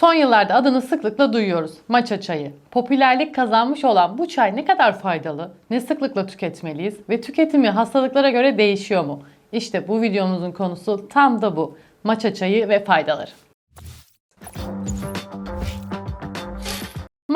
Son yıllarda adını sıklıkla duyuyoruz. Matcha çayı. Popülerlik kazanmış olan bu çay ne kadar faydalı? Ne sıklıkla tüketmeliyiz? Ve tüketimi hastalıklara göre değişiyor mu? İşte bu videomuzun konusu tam da bu. Matcha çayı ve faydaları.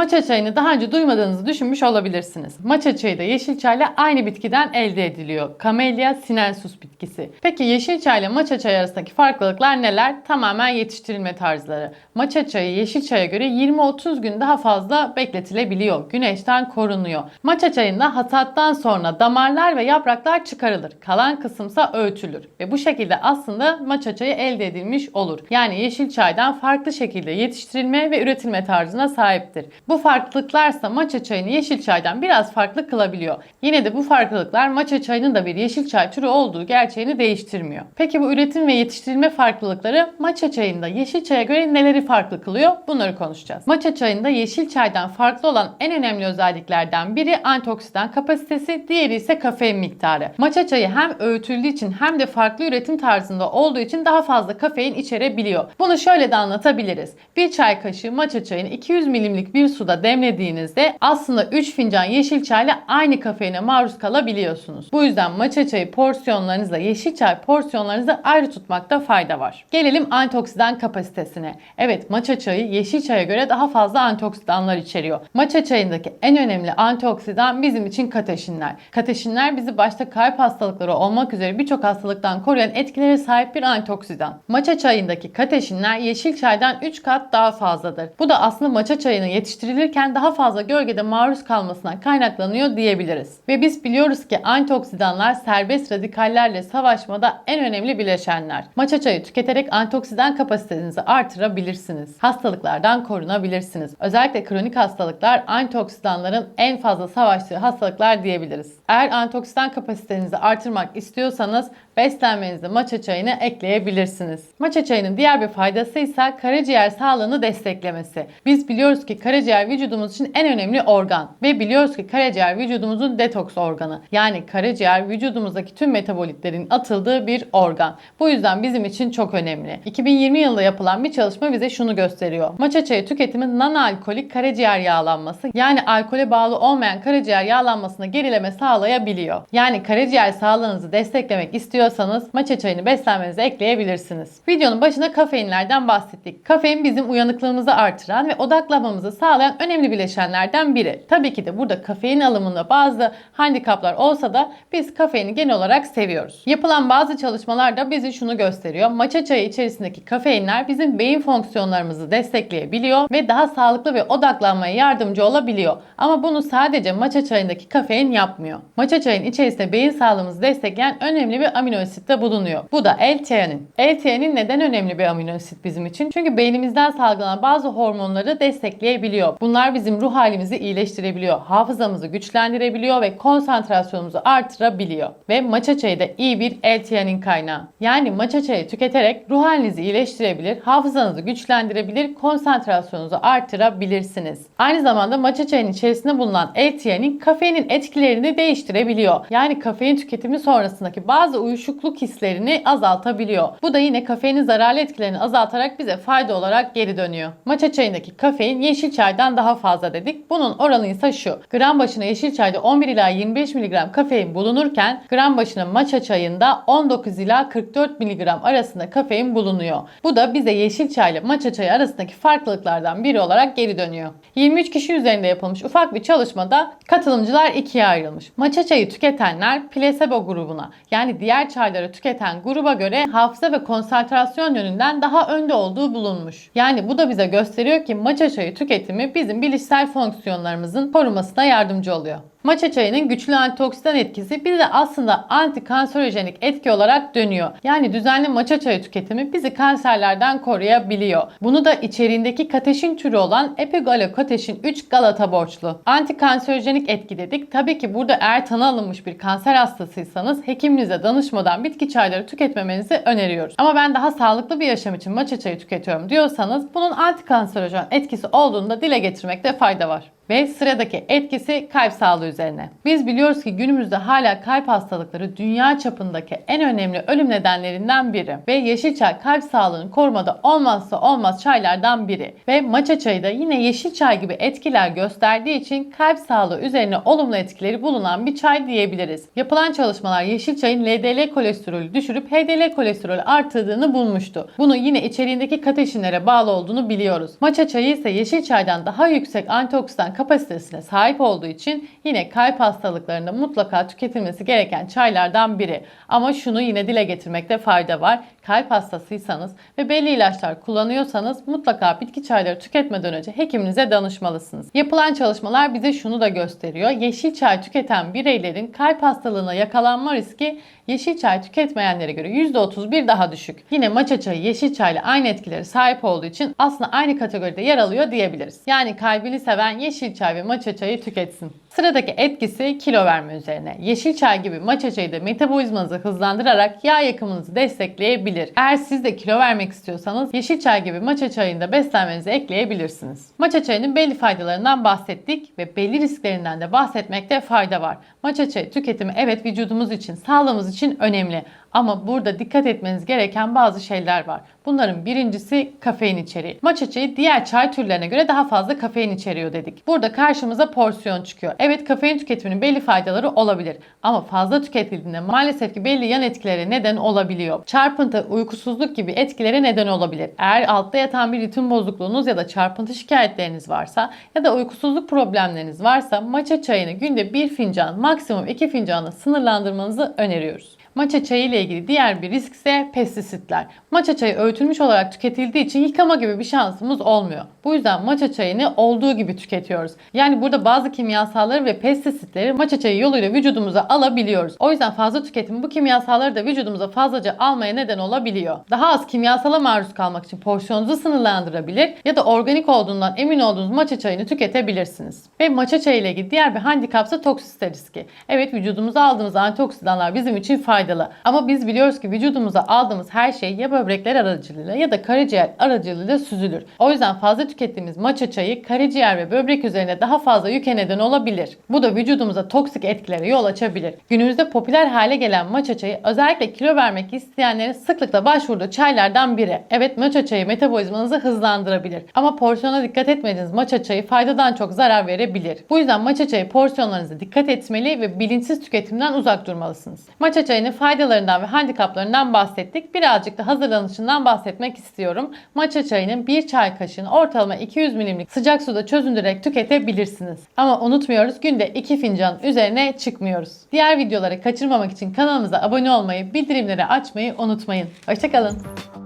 Matcha çayını daha önce duymadığınızı düşünmüş olabilirsiniz. Matcha çayı da yeşil çayla aynı bitkiden elde ediliyor. Camellia sinensis bitkisi. Peki yeşil çay ile matcha çayı arasındaki farklılıklar neler? Tamamen yetiştirilme tarzları. Matcha çayı yeşil çaya göre 20-30 gün daha fazla bekletilebiliyor. Güneşten korunuyor. Matcha çayında hasattan sonra damarlar ve yapraklar çıkarılır. Kalan kısımsa öğütülür. Ve bu şekilde aslında matcha çayı elde edilmiş olur. Yani yeşil çaydan farklı şekilde yetiştirilme ve üretilme tarzına sahiptir. Bu farklılıklarsa matcha çayını yeşil çaydan biraz farklı kılabiliyor. Yine de bu farklılıklar matcha çayının da bir yeşil çay türü olduğu gerçeğini değiştirmiyor. Peki bu üretim ve yetiştirilme farklılıkları matcha çayında yeşil çaya göre neleri farklı kılıyor? Bunları konuşacağız. Matcha çayında yeşil çaydan farklı olan en önemli özelliklerden biri antioksidan kapasitesi, diğeri ise kafein miktarı. Matcha çayı hem öğütüldüğü için hem de farklı üretim tarzında olduğu için daha fazla kafein içerebiliyor. Bunu şöyle de anlatabiliriz. Bir çay kaşığı matcha çayını 200 milimlik bir suda demlediğinizde aslında 3 fincan yeşil çayla aynı kafeine maruz kalabiliyorsunuz. Bu yüzden matcha çayı porsiyonlarınızla yeşil çay porsiyonlarınızı ayrı tutmakta fayda var. Gelelim antioksidan kapasitesine. Evet matcha çayı yeşil çaya göre daha fazla antioksidanlar içeriyor. Matcha çayındaki en önemli antioksidan bizim için kateşinler. Kateşinler bizi başta kalp hastalıkları olmak üzere birçok hastalıktan koruyan etkilere sahip bir antioksidan. Matcha çayındaki kateşinler yeşil çaydan 3 kat daha fazladır. Bu da aslında matcha çayının yetiştirilirken daha fazla gölgede maruz kalmasından kaynaklanıyor diyebiliriz. Ve biz biliyoruz ki antioksidanlar serbest radikallerle savaşmada en önemli bileşenler. Matcha çayı tüketerek antioksidan kapasitenizi artırabilirsiniz. Hastalıklardan korunabilirsiniz. Özellikle kronik hastalıklar antioksidanların en fazla savaştığı hastalıklar diyebiliriz. Eğer antioksidan kapasitenizi artırmak istiyorsanız beslenmenizde matcha çayını ekleyebilirsiniz. Matcha çayının diğer bir faydası ise karaciğer sağlığını desteklemesi. Biz biliyoruz ki karaciğer vücudumuz için en önemli organ ve biliyoruz ki karaciğer vücudumuzun detoks organı. Yani karaciğer vücudumuzdaki tüm metabolitlerin atıldığı bir organ. Bu yüzden bizim için çok önemli. 2020 yılında yapılan bir çalışma bize şunu gösteriyor. Matcha çayı tüketimi non-alkolik karaciğer yağlanması yani alkole bağlı olmayan karaciğer yağlanmasına gerileme sağlayabiliyor. Yani karaciğer sağlığınızı desteklemek istiyorsanız matcha çayını beslenmenize ekleyebilirsiniz. Videonun başında kafeinlerden bahsettik. Kafein bizim uyanıklığımızı artıran ve odaklanmamızı sağlayan önemli bileşenlerden biri. Tabii ki de burada kafein alımında bazı handikaplar olsa da biz kafeini genel olarak seviyoruz. Yapılan bazı çalışmalar da bizi şunu gösteriyor. Matcha çayı içerisindeki kafeinler bizim beyin fonksiyonlarımızı destekleyebiliyor ve daha sağlıklı ve odaklanmaya yardımcı olabiliyor. Ama bunu sadece matcha çayındaki kafein yapmıyor. Matcha çayın içerisinde beyin sağlığımızı destekleyen önemli bir amino asit de bulunuyor. Bu da L-teanin. L-teanin neden önemli bir amino asit bizim için? Çünkü beynimizden salgılanan bazı hormonları destekleyebiliyor. Bunlar bizim ruh halimizi iyileştirebiliyor, hafızamızı güçlendirebiliyor ve konsantrasyonumuzu artırabiliyor. Ve matcha çayı da iyi bir L-teanin kaynağı. Yani matcha çayı tüketerek ruh halinizi iyileştirebilir, hafızanızı güçlendirebilir, konsantrasyonunuzu artırabilirsiniz. Aynı zamanda matcha çayının içerisinde bulunan L-teanin kafeinin etkilerini değiştirebiliyor. Yani kafein tüketimi sonrasındaki bazı uyuşukluk hislerini azaltabiliyor. Bu da yine kafeinin zararlı etkilerini azaltarak bize fayda olarak geri dönüyor. Matcha çayındaki kafein yeşil çaydan daha fazla dedik. Bunun oranı ise şu. Gram başına yeşil çayda 11 ila 25 mg kafein bulunurken gram başına matcha çayında 19 ila 44 mg arasında kafein bulunuyor. Bu da bize yeşil çay ile matcha çayı arasındaki farklılıklardan biri olarak geri dönüyor. 23 kişi üzerinde yapılmış ufak bir çalışmada katılımcılar ikiye ayrılmış. Matcha çayı tüketenler plasebo grubuna yani diğer çayları tüketen gruba göre hafıza ve konsantrasyon yönünden daha önde olduğu bulunmuş. Yani bu da bize gösteriyor ki matcha çayı tüketimi bizim bilişsel fonksiyonlarımızın korunmasına yardımcı oluyor. Matcha çayının güçlü antioksidan etkisi bir de aslında antikanserojenik etki olarak dönüyor. Yani düzenli matcha çayı tüketimi bizi kanserlerden koruyabiliyor. Bunu da içeriğindeki kateşin türü olan epigalokateşin 3 galata borçlu. Antikanserojenik etki dedik. Tabii ki burada eğer tanı alınmış bir kanser hastasıysanız hekiminize danışmadan bitki çayları tüketmemenizi öneriyoruz. Ama ben daha sağlıklı bir yaşam için matcha çayı tüketiyorum diyorsanız bunun antikanserojen etkisi olduğunu da dile getirmekte fayda var. Ve sıradaki etkisi kalp sağlığı üzerine. Biz biliyoruz ki günümüzde hala kalp hastalıkları dünya çapındaki en önemli ölüm nedenlerinden biri. Ve yeşil çay kalp sağlığını korumada olmazsa olmaz çaylardan biri. Ve matcha çayı da yine yeşil çay gibi etkiler gösterdiği için kalp sağlığı üzerine olumlu etkileri bulunan bir çay diyebiliriz. Yapılan çalışmalar yeşil çayın LDL kolesterolü düşürüp HDL kolesterolü artırdığını bulmuştu. Bunu yine içeriğindeki kateşinlere bağlı olduğunu biliyoruz. Matcha çayı ise yeşil çaydan daha yüksek antioksidan kapasitesine sahip olduğu için yine kalp hastalıklarında mutlaka tüketilmesi gereken çaylardan biri. Ama şunu yine dile getirmekte fayda var. Kalp hastasıysanız ve belli ilaçlar kullanıyorsanız mutlaka bitki çayları tüketmeden önce hekiminize danışmalısınız. Yapılan çalışmalar bize şunu da gösteriyor. Yeşil çay tüketen bireylerin kalp hastalığına yakalanma riski yeşil çay tüketmeyenlere göre %31 daha düşük. Yine matcha çayı yeşil çayla aynı etkileri sahip olduğu için aslında aynı kategoride yer alıyor diyebiliriz. Yani kalbini seven yeşil çay ve matcha çayı tüketsin. Sıradaki etkisi kilo verme üzerine. Yeşil çay gibi matcha çayı da metabolizmanızı hızlandırarak yağ yakımınızı destekleyebilir. Eğer siz de kilo vermek istiyorsanız yeşil çay gibi matcha çayında beslenmenize ekleyebilirsiniz. Matcha çayının belli faydalarından bahsettik ve belli risklerinden de bahsetmekte fayda var. Matcha çayı tüketimi evet vücudumuz için, sağlığımız için önemli. Ama burada dikkat etmeniz gereken bazı şeyler var. Bunların birincisi kafein içeriği. Matcha çayı diğer çay türlerine göre daha fazla kafein içeriyor dedik. Burada karşımıza porsiyon çıkıyor. Evet kafein tüketiminin belli faydaları olabilir. Ama fazla tüketildiğinde maalesef ki belli yan etkilere neden olabiliyor. Çarpıntı, uykusuzluk gibi etkilere neden olabilir. Eğer altta yatan bir ritim bozukluğunuz ya da çarpıntı şikayetleriniz varsa ya da uykusuzluk problemleriniz varsa matcha çayını günde bir fincan, maksimum iki fincanla sınırlandırmanızı öneriyoruz. Matcha çayı ile ilgili diğer bir risk ise pestisitler. Matcha çayı öğütülmüş olarak tüketildiği için yıkama gibi bir şansımız olmuyor. Bu yüzden matcha çayını olduğu gibi tüketiyoruz. Yani burada bazı kimyasalları ve pestisitleri matcha çayı yoluyla vücudumuza alabiliyoruz. O yüzden fazla tüketim bu kimyasalları da vücudumuza fazlaca almaya neden olabiliyor. Daha az kimyasala maruz kalmak için porsiyonunuzu sınırlandırabilir ya da organik olduğundan emin olduğunuz matcha çayını tüketebilirsiniz. Ve matcha çayı ile ilgili diğer bir handikapsa toksite riski. Evet vücudumuza aldığımız antioksidanlar bizim için faydalı. Ama biz biliyoruz ki vücudumuza aldığımız her şey ya böbrekler aracılığıyla ya da karaciğer aracılığıyla süzülür. O yüzden fazla tükettiğimiz matcha çayı karaciğer ve böbrek üzerine daha fazla yüke neden olabilir. Bu da vücudumuza toksik etkilere yol açabilir. Günümüzde popüler hale gelen matcha çayı özellikle kilo vermek isteyenlerin sıklıkla başvurduğu çaylardan biri. Evet matcha çayı metabolizmanızı hızlandırabilir. Ama porsiyona dikkat etmediğiniz matcha çayı faydadan çok zarar verebilir. Bu yüzden matcha çayı porsiyonlarınıza dikkat etmeli ve bilinçsiz tüketimden uzak durmalısınız. Matcha çayının faydalarından ve handikaplarından bahsettik. Birazcık da hazırlanışından bahsetmek istiyorum. Matcha çayının bir çay kaşığını ortalama 200 milimlik sıcak suda çözündürerek tüketebilirsiniz. Ama unutmuyoruz günde 2 fincan üzerine çıkmıyoruz. Diğer videoları kaçırmamak için kanalımıza abone olmayı, bildirimleri açmayı unutmayın. Hoşçakalın.